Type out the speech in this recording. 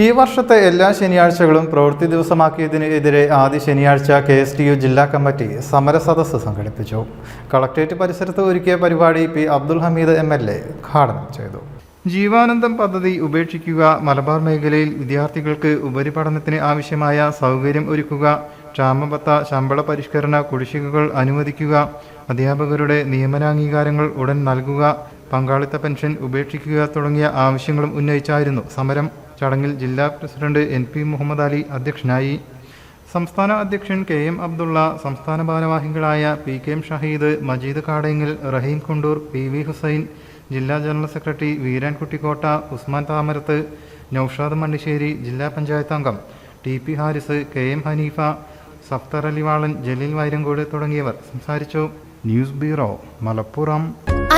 ഈ വർഷത്തെ എല്ലാ ശനിയാഴ്ചകളും പ്രവൃത്തി ദിവസമാക്കിയതിനെതിരെ ആദ്യ ശനിയാഴ്ച കെ എസ് ടി യു ജില്ലാ കമ്മിറ്റി സമരസദസ്സ് സംഘടിപ്പിച്ചു. കളക്ട്രേറ്റ് പരിസരത്ത് ഒരുക്കിയ പരിപാടി P Abdul Hameed M L A ഉദ്ഘാടനം ചെയ്തു. ജീവാനന്ദം പദ്ധതി ഉപേക്ഷിക്കുക മലബാർ മേഖലയിൽ വിദ്യാർത്ഥികൾക്ക് ഉപരിപഠനത്തിന് ആവശ്യമായ സൗകര്യം ഒരുക്കുക ക്ഷാമബത്ത ശമ്പള പരിഷ്കരണ കുടിശ്ശികകൾ അനുവദിക്കുക അധ്യാപകരുടെ നിയമനാംഗീകാരങ്ങൾ ഉടൻ നൽകുക പങ്കാളിത്ത പെൻഷൻ ഉപേക്ഷിക്കുക തുടങ്ങിയ ആവശ്യങ്ങളും ഉന്നയിച്ചായിരുന്നു സമരം. ചടങ്ങിൽ ജില്ലാ president N P Muhammad Ali അധ്യക്ഷനായി. സംസ്ഥാന അധ്യക്ഷൻ കെ എം അബ്ദുള്ള സംസ്ഥാന ഭാരവാഹികളായ P K M Shaheed Majeed Kadengal Raheem Kundoor P V Hussain ജില്ലാ ജനറൽ സെക്രട്ടറി വീരാൻ കുട്ടിക്കോട്ട ഉസ്മാൻ താമരത്ത് നൌഷാദ് മണ്ണിശ്ശേരി ജില്ലാ പഞ്ചായത്ത് അംഗം T P Haris K M Haneefa Safdar Alivalan Jaleel Vairankode തുടങ്ങിയവർ സംസാരിച്ചു. News bureau Malappuram.